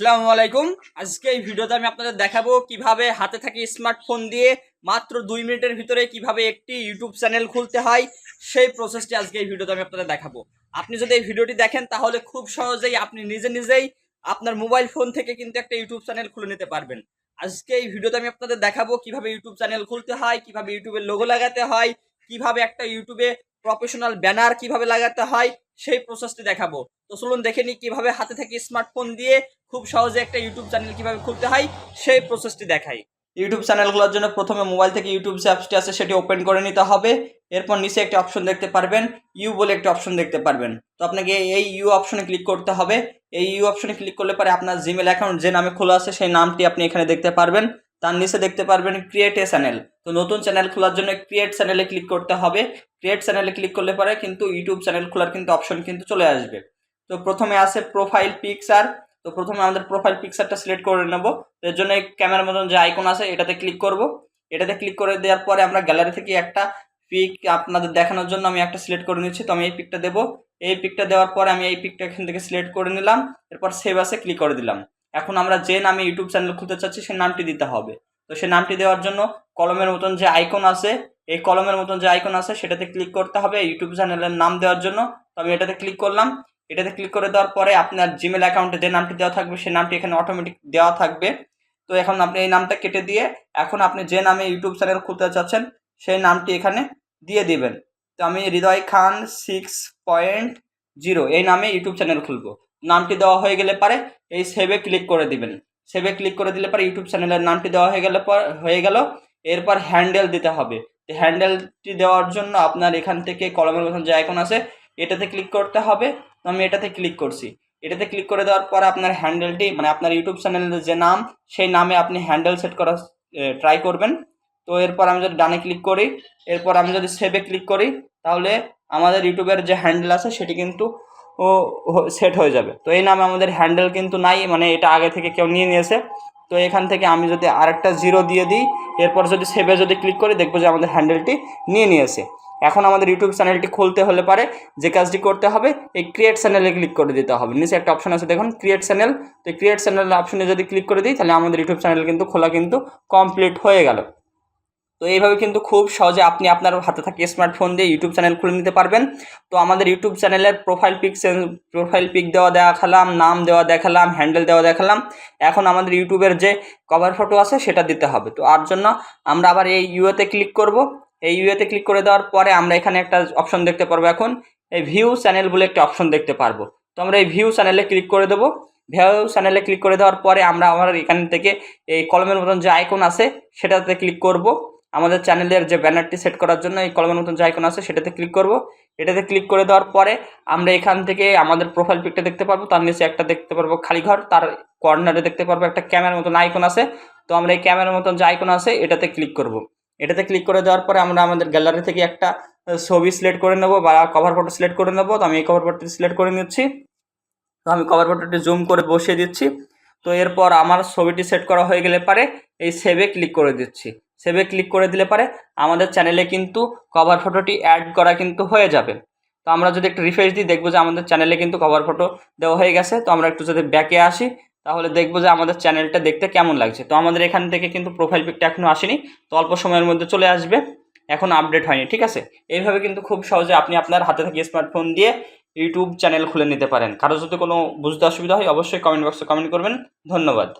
আসসালামু আলাইকুম। আজকে এই ভিডিওতে আমি আপনাদের দেখাবো কীভাবে হাতে থাকি স্মার্টফোন দিয়ে মাত্র দুই মিনিটের ভিতরে কীভাবে একটি ইউটিউব চ্যানেল খুলতে হয়, সেই প্রসেসটি আজকে এই ভিডিওতে আমি আপনাদের দেখাবো। আপনি যদি এই ভিডিওটি দেখেন, তাহলে খুব সহজেই আপনি নিজে নিজেই আপনার মোবাইল ফোন থেকে কিন্তু একটা ইউটিউব চ্যানেল খুলে নিতে পারবেন। আজকে এই ভিডিওতে আমি আপনাদের দেখাবো কীভাবে ইউটিউব চ্যানেল খুলতে হয়, কীভাবে ইউটিউবের লোগো লাগাতে হয়, কীভাবে একটা ইউটিউবে প্রফেশনাল ব্যানার কীভাবে লাগাতে হয়, সেই প্রসেসটি দেখাবো। তো চলুন দেখে নিই কীভাবে হাতে থেকে স্মার্টফোন দিয়ে খুব সহজে একটা ইউটিউব চ্যানেল কীভাবে খুলতে হয়, সেই প্রসেসটি দেখাই। ইউটিউব চ্যানেলগুলোর জন্য প্রথমে মোবাইল থেকে ইউটিউব যে অ্যাপসটি আছে, সেটি ওপেন করে নিতে হবে। এরপর নিচে একটি অপশন দেখতে পারবেন ইউ বলে একটি অপশন দেখতে পারবেন। তো আপনাকে এই ইউ অপশনে ক্লিক করতে হবে। এই ইউ অপশনে ক্লিক করলে পরে আপনার জিমেল অ্যাকাউন্ট যে নামে খোলা আছে, সেই নামটি আপনি এখানে দেখতে পারবেন। তার নিচে দেখতে পারবেন ক্রিয়েট এ চ্যানেল তো নতুন চ্যানেল খোলার জন্য ক্রিয়েট চ্যানেলে ক্লিক করতে হবে। ক্রিয়েট চ্যানেলে ক্লিক করলে পরে কিন্তু ইউটিউব চ্যানেল খোলার কিন্তু অপশন কিন্তু চলে আসবে। তো প্রথমে আছে প্রোফাইল পিকচার তো প্রথমে আমাদের প্রোফাইল পিকচারটা সিলেক্ট করে নেব। এর জন্য ক্যামেরার মতন যে আইকন আছে, এটাতে ক্লিক করব। এটাতে ক্লিক করে দেওয়ার পরে আমরা গ্যালারি থেকে একটা পিক আপনাদের দেখানোর জন্য আমি একটা সিলেক্ট করে নিচ্ছি। তো আমি এই পিকটা দেবো। এই পিকটা দেওয়ার পরে আমি এই পিকটা এখান থেকে সিলেক্ট করে নিলাম। এরপর সেভ আসে ক্লিক করে দিলাম। এখন আমরা যে নামে ইউটিউব চ্যানেল খুলতে চাচ্ছি, সেই নামটি দিতে হবে। তো সেই নামটি দেওয়ার জন্য কলমের মতন যে আইকন আছে, এই কলমের মতন যে আইকন আছে, সেটাতে ক্লিক করতে হবে ইউটিউব চ্যানেলের নাম দেওয়ার জন্য। তো আমি এটাতে ক্লিক করলাম। এটাতে ক্লিক করে দেওয়ার পরে আপনার জিমেল অ্যাকাউন্টে যে নামটি দেওয়া থাকবে, সেই নামটি এখানে অটোমেটিক দেওয়া থাকবে। তো এখন আপনি এই নামটা কেটে দিয়ে এখন আপনি যে নামে ইউটিউব চ্যানেল খুলতে চাচ্ছেন, সেই নামটি এখানে দিয়ে দিবেন। তো আমি Hriday Khan six point zero এই নামে ইউটিউব চ্যানেল খুলবো। নামটি দেওয়া হয়ে গেলে পারে, এই সেভে ক্লিক করে দিবেন। সেভে ক্লিক করে দিলে পরে ইউটিউব চ্যানেলের নামটি দেওয়া হয়ে গেলে পর, হয়ে গেল। এরপর হ্যান্ডেল দিতে হবে। হ্যান্ডেলটি দেওয়ার জন্য আপনার এখান থেকে কলমের মতন যে আইকন আছে, এটাতে ক্লিক করতে হবে। তো আমি এটাতে ক্লিক করছি। এটাতে ক্লিক করে দেওয়ার পর আপনার হ্যান্ডেলটি মানে আপনার ইউটিউব চ্যানেলের যে নাম, সেই নামে আপনি হ্যান্ডেল সেট করার ট্রাই করবেন। তো এরপর আমি যদি ডানে ক্লিক করি, এরপর আমি যদি সেভে ক্লিক করি, তাহলে আমাদের ইউটিউবের যে হ্যান্ডেল আছে, সেটি কিন্তু ও সেট হয়ে যাবে। তো এই নামে আমাদের হ্যান্ডেল কিন্তু নাই মানে এটা আগে থেকে কেউ নিয়ে নিয়েছে। তো এখান থেকে আমি যদি আরেকটা জিরো দিয়ে দিই, এরপর যদি সেভে যদি ক্লিক করি, দেখব যে আমাদের হ্যান্ডেলটি নিয়ে নিয়েছে। এখন আমাদের ইউটিউব চ্যানেলটি খুলতে হলে পারে যে কাজটি করতে হবে, এই ক্রিয়েট চ্যানেলে ক্লিক করে দিতে হবে। নিচে একটা অপশন আছে, দেখুন ক্রিয়েট চ্যানেল তো ক্রিয়েট চ্যানেল অপশনে যদি ক্লিক করে দিই, তাহলে আমাদের ইউটিউব চ্যানেল কিন্তু খোলা কিন্তু কমপ্লিট হয়ে গেল। তো এইভাবে কিন্তু খুব সহজে আপনি আপনার হাতে থাকা স্মার্টফোন দিয়ে ইউটিউব চ্যানেল খুলে নিতে পারবেন। তো আমাদের ইউটিউব চ্যানেলের প্রোফাইল পিক প্রোফাইল পিক দেওয়া দেখালাম, নাম দেওয়া দেখালাম হ্যান্ডেল দেওয়া দেখালাম। এখন আমাদের ইউটিউবের যে কভার ফটো আছে সেটা দিতে হবে। তো আর জন্য আমরা আবার এই ইউএতে ক্লিক করব। এই ইউএতে ক্লিক করে দেওয়ার পরে আমরা এখানে একটা অপশন দেখতে পারব এখন। এই ভিউ চ্যানেল বলে একটা অপশন দেখতে পারব। তো আমরা এই ভিউ চ্যানেলে ক্লিক করে দেবো। ভিউ চ্যানেলে ক্লিক করে দেওয়ার পরে আমরা আমার এখান থেকে এই কলমের মতন যে আইকন আছে সেটাতে ক্লিক করব। আমাদের চ্যানেলের যে ব্যানারটি সেট করার জন্য এই কলমের মতন যে আইকন আছে সেটাতে ক্লিক করব। এটাতে ক্লিক করে দেওয়ার পরে আমরা এখান থেকে আমাদের প্রোফাইল পিকটা দেখতে পারব। তার নিচে একটা দেখতে পারব খালি ঘর। তার কর্নারে দেখতে পারব একটা ক্যামেরার মতন আইকন আছে। তো আমরা এই ক্যামেরার মতন যে আইকন আছে এটাতে ক্লিক করব। এটাতে ক্লিক করে দেওয়ার পরে আমরা আমাদের গ্যালারি থেকে একটা ছবি সিলেক্ট করে নেব বা কভার ফটো সিলেক্ট করে নেব। তো আমি এই কভার ফটোটি সিলেক্ট করে নিচ্ছি। তো আমি কভার ফটোটি জুম করে বসিয়ে দিচ্ছি। তো এরপর আমার ছবিটি সেট করা হয়ে গেলে পারে এই সেভে ক্লিক করে দিচ্ছি। সেভে ক্লিক করে দিলে পারে। আমাদের চ্যানেলে কিন্তু কভার ফটোটি অ্যাড করা কিন্তু হয়ে যাবে। তো আমরা যদি একটু রিফ্রেশ দিই, দেখব যে আমাদের চ্যানেলে কিন্তু কভার ফটো দেওয়া হয়ে গেছে। তো আমরা একটু যদি ব্যাকে আসি, তাহলে দেখব যে আমাদের চ্যানেলটা দেখতে কেমন লাগছে। তো আমাদের এখান থেকে কিন্তু প্রোফাইল পিকটা এখনও আসেনি, তো অল্প সময়ের মধ্যে চলে আসবে। এখন আপডেট হয়নি, ঠিক আছে? এইভাবে কিন্তু খুব সহজে আপনি আপনার হাতে থেকে স্মার্টফোন দিয়ে ইউটিউব চ্যানেল খুলে নিতে পারেন। কারও যদি কোনো বুঝতে অসুবিধা হয়, অবশ্যই কমেন্ট বক্সে কমেন্ট করবেন। ধন্যবাদ।